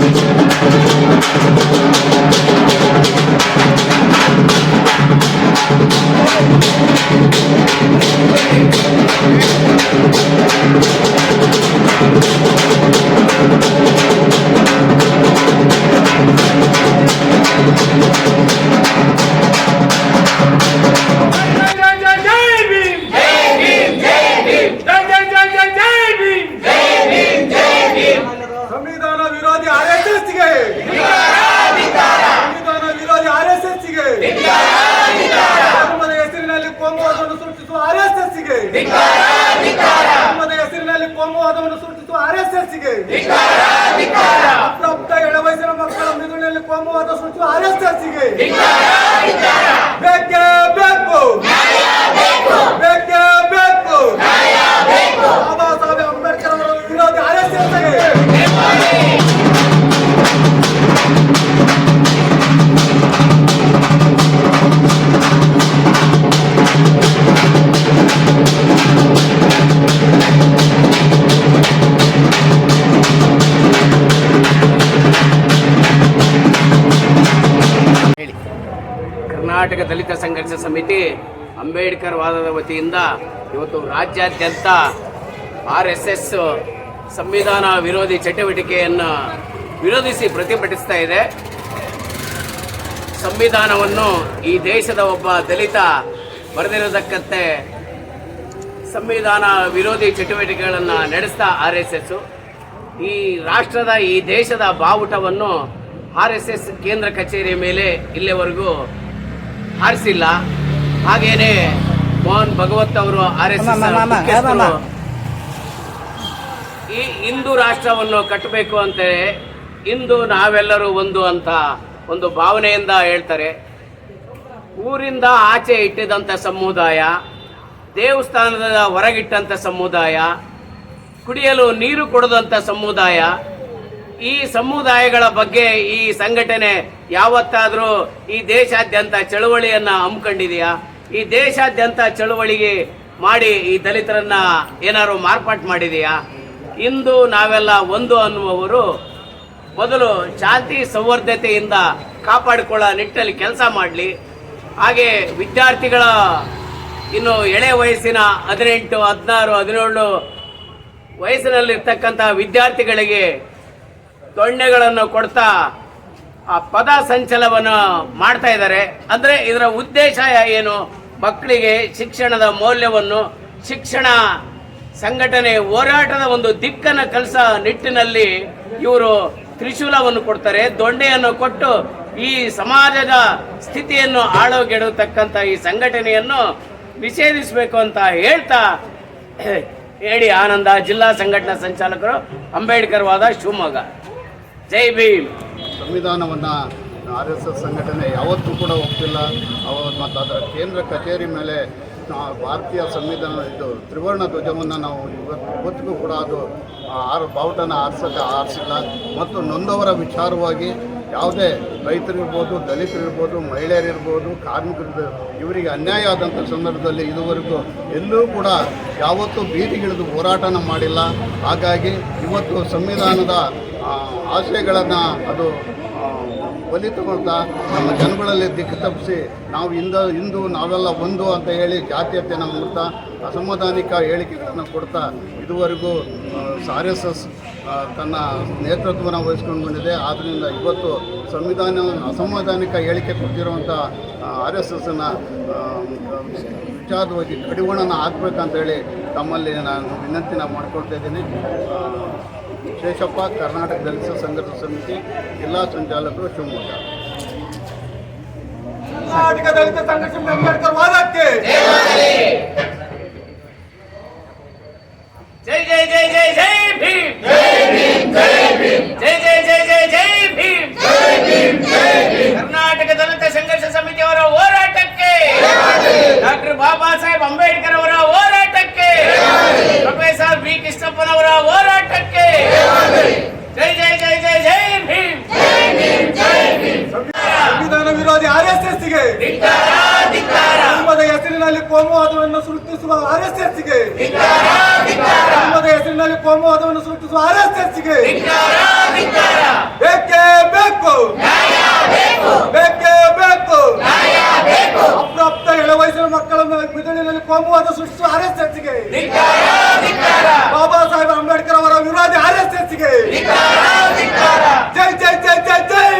Thank ಧರ್ಮದ ಹೆಸರಿನಲ್ಲಿ ಕೋಮುವಾದವನ್ನು ಸೃಷ್ಟಿಸುವ ಆರ್ ಎಸ್ ಎಸ್ಗೆ ಅಪ್ರಾಪ್ತ ಎಳ ವಯಸ್ಸಿನ ಮಕ್ಕಳ ಮೆದುಳಿನಲ್ಲಿ ಕೋಮುವಾದ ಸೃಷ್ಟಿಸುವ ಆರ್ ಎಸ್ ಎಸ್ಗೆ ಬೇಕೇ ಬೇಕು. ಬೇಕೇ. ಬೇಕು ಕರ್ನಾಟಕ ದಲಿತ ಸಂಘರ್ಷ ಸಮಿತಿ ಅಂಬೇಡ್ಕರ್ ವಾದದ ವತಿಯಿಂದ ಇವತ್ತು ರಾಜ್ಯಾದ್ಯಂತ ಆರ್ ಎಸ್ ಎಸ್ ಸಂವಿಧಾನ ವಿರೋಧಿ ಚಟುವಟಿಕೆಯನ್ನು ವಿರೋಧಿಸಿ ಪ್ರತಿಭಟಿಸ್ತಾ ಇದೆ. ಸಂವಿಧಾನವನ್ನು ಈ ದೇಶದ ಒಬ್ಬ ದಲಿತ ಬರೆದಿರತಕ್ಕಂತೆ ಸಂವಿಧಾನ ವಿರೋಧಿ ಚಟುವಟಿಕೆಗಳನ್ನು ನಡೆಸ್ತಾ ಆರ್ ಎಸ್. ಈ ರಾಷ್ಟ್ರದ, ಈ ದೇಶದ ಬಾವುಟವನ್ನು ಆರ್ ಎಸ್ ಎಸ್ ಕೇಂದ್ರ ಕಚೇರಿಯ ಮೇಲೆ ಇಲ್ಲಿವರೆಗೂ ಹಾರಿಸಿಲ್ಲ. ಹಾಗೇನೆ ಮೋಹನ್ ಭಗವತ್ ಅವರು ಆರ್ ಎಸ್ ಈ ಹಿಂದೂ ರಾಷ್ಟ್ರವನ್ನು ಕಟ್ಟಬೇಕು ಅಂತ ಇಂದು ನಾವೆಲ್ಲರೂ ಒಂದು ಅಂತ ಒಂದು ಭಾವನೆಯಿಂದ ಹೇಳ್ತಾರೆ. ಊರಿಂದ ಆಚೆ ಇಟ್ಟಿದಂಥ ಸಮುದಾಯ ದೇವಸ್ಥಾನದ ಹೊರಗಿಟ್ಟಂಥ ಸಮುದಾಯ ಕುಡಿಯಲು ನೀರು ಕೊಡದಂಥ ಸಮುದಾಯ ಈ ಸಮುದಾಯಗಳ ಬಗ್ಗೆ ಈ ಸಂಘಟನೆ ಯಾವತ್ತಾದರೂ ಈ ದೇಶಾದ್ಯಂತ ಚಳುವಳಿಯನ್ನ ಹಮ್ಮಿಕೊಂಡಿದೆಯಾ? ಈ ದೇಶಾದ್ಯಂತ ಚಳುವಳಿಗೆ ಮಾಡಿ ಈ ದಲಿತರನ್ನ ಏನಾದ್ರು ಮಾರ್ಪಾಟ್ ಮಾಡಿದೆಯಾ? ಇಂದು ನಾವೆಲ್ಲ ಒಂದು ಅನ್ನುವವರು ಮೊದಲು ಶಾಂತಿ ಸೌಹಾರ್ದತೆಯಿಂದ ಕಾಪಾಡಿಕೊಳ್ಳೋ ನಿಟ್ಟಲ್ಲಿ ಕೆಲಸ ಮಾಡಲಿ. ಹಾಗೆ ವಿದ್ಯಾರ್ಥಿಗಳ ಇನ್ನು ಎಳೆ ವಯಸ್ಸಿನ ಹದಿನೆಂಟು, ಹದಿನಾರು, ಹದಿನೇಳು ವಯಸ್ಸಿನಲ್ಲಿರ್ತಕ್ಕಂಥ ವಿದ್ಯಾರ್ಥಿಗಳಿಗೆ ದೊಣ್ಣೆಗಳನ್ನು ಕೊಡ್ತಾ ಆ ಪದ ಸಂಚಲವನ್ನು ಮಾಡ್ತಾ ಇದ್ದಾರೆ. ಅಂದ್ರೆ ಇದರ ಉದ್ದೇಶ ಏನು? ಮಕ್ಕಳಿಗೆ ಶಿಕ್ಷಣದ ಮೌಲ್ಯವನ್ನು, ಶಿಕ್ಷಣ ಸಂಘಟನೆ ಹೋರಾಟದ ಒಂದು ದಿಕ್ಕನ್ನು ಕಲಿಸ ನಿಟ್ಟಿನಲ್ಲಿ ಇವರು ತ್ರಿಶೂಲವನ್ನು ಕೊಡ್ತಾರೆ. ದೊಣ್ಣೆಯನ್ನು ಕೊಟ್ಟು ಈ ಸಮಾಜದ ಸ್ಥಿತಿಯನ್ನು ಆಳೋಗೆಡತಕ್ಕಂಥ ಈ ಸಂಘಟನೆಯನ್ನು ನಿಷೇಧಿಸಬೇಕು ಅಂತ ಹೇಳ್ತಾ ಹೇಳಿ ಆನಂದ ಜಿಲ್ಲಾ ಸಂಘಟನಾ ಸಂಚಾಲಕರು ಅಂಬೇಡ್ಕರ್ ವಾದ ಶಿವಮೊಗ್ಗ. ಜೈ ಭೀಮ್. ಸಂವಿಧಾನವನ್ನು ಆರ್ ಎಸ್ ಎಸ್ ಸಂಘಟನೆ ಯಾವತ್ತೂ ಕೂಡ ಒಪ್ಪಿಲ್ಲ. ಅವರು ಮತ್ತು ಅದರ ಕೇಂದ್ರ ಕಚೇರಿ ಮೇಲೆ ಭಾರತೀಯ ಸಂವಿಧಾನ ಇದು ತ್ರಿವರ್ಣ ಧ್ವಜವನ್ನು ನಾವು ಇವತ್ತು ಇವತ್ತಿಗೂ ಕೂಡ ಅದು ಆರು ಬಾವುಟನ ಆರಿಸಕ್ಕೆ ಆರಿಸಿಲ್ಲ. ಮತ್ತು ನೊಂದವರ ವಿಚಾರವಾಗಿ ಯಾವುದೇ ರೈತರಿರ್ಬೋದು, ದಲಿತರಿರ್ಬೋದು, ಮಹಿಳೆಯರಿರ್ಬೋದು ಕಾರ್ಮಿಕರು ಇವರಿಗೆ ಅನ್ಯಾಯ ಆದಂಥ ಸಂದರ್ಭದಲ್ಲಿ ಇದುವರೆಗೂ ಎಲ್ಲೂ ಕೂಡ ಯಾವತ್ತೂ ಬೀದಿಗಿಳಿದು ಹೋರಾಟನ ಮಾಡಿಲ್ಲ. ಹಾಗಾಗಿ ಇವತ್ತು ಸಂವಿಧಾನದ ಆಶಯಗಳನ್ನು ಅದು ಒಲಿತುಕೊಳ್ತಾ ನಮ್ಮ ಜನಗಳಲ್ಲಿ ದಿಕ್ಕು ತಪ್ಪಿಸಿ ನಾವು ಇಂದ, ಇಂದು ನಾವೆಲ್ಲ ಒಂದು ಅಂತ ಹೇಳಿ ಜಾತೀಯತೆಯನ್ನು ಮೂಡ್ತಾ ಅಸಮಾಧಾನಿಕ ಹೇಳಿಕೆಗಳನ್ನು ಕೊಡ್ತಾ ಇದುವರೆಗೂ ಆರ್ ಎಸ್ ಎಸ್ ತನ್ನ ನೇತೃತ್ವವನ್ನು ವಹಿಸ್ಕೊಂಡು ಬಂದಿದೆ ಆದ್ದರಿಂದ ಇವತ್ತು ಸಂವಿಧಾನ, ಅಸಂವಿಧಾನಿಕ ಹೇಳಿಕೆ ಕೊಟ್ಟಿರುವಂಥ ಆರ್ ಎಸ್ ಎಸ್ಸನ್ನು ವಿಚಾರವಾಗಿ ಕಡಿವಾಣನ ಹಾಕ್ಬೇಕಂತ ಹೇಳಿ ತಮ್ಮಲ್ಲಿ ನಾನು ವಿನಂತಿನ ಮಾಡ್ಕೊಳ್ತಾ ಇದ್ದೀನಿ. ಆ, ಶೇಷಪ್ಪ ಕರ್ನಾಟಕ ದಲಿತ ಸಂಘರ್ಷ ಸಮಿತಿ ಜಿಲ್ಲಾ ಸಂಚಾಲಕರು ಶಿವಮೊಗ್ಗ. ಕರ್ನಾಟಕ ದಲಿತ ಸಂಘರ್ಷ ಸಮಿತಿ ಅಂಬೇಡ್ಕರ್ ವಾದಕ್ಕೆ. ಜೈ ಜೈ ಜೈ ಜೈ ಜೈ ಭೀಮ್. ಸೃಷ್ಟಿಸುವ ಆರ್ ಎಸ್ ಎಸ್ಗೆ ನಿಮ್ಮದ ಹೆಸರಿನಲ್ಲಿ ಕೋಮುವಾದವನ್ನು ಸೃಷ್ಟಿಸುವ ಆರ್ ಎಸ್ ಎಸ್ಗೆ ಬೇಕೇ ಬೇಕು. ಬೇಕೇ. ಬೇಕು ಅಪ್ರಾಪ್ತ ಎಳವಯಸ್ಸಿನ ಮಕ್ಕಳನ್ನು ಮಿದುಳಿನಲ್ಲಿ ಕೋಮುವಾದ ಸೃಷ್ಟಿಸುವ ಆರ್ ಎಸ್ ಎಸ್ಗೆ ಬಾಬಾ ಸಾಹೇಬ್ ಅಂಬೇಡ್ಕರ್ ಅವರ ವಿರೋಧಿ ಆರ್ ಎಸ್ ಎಸ್ಗೆ ಜೈ ಜೈ ಜೈ ಜೈ ಜೈ.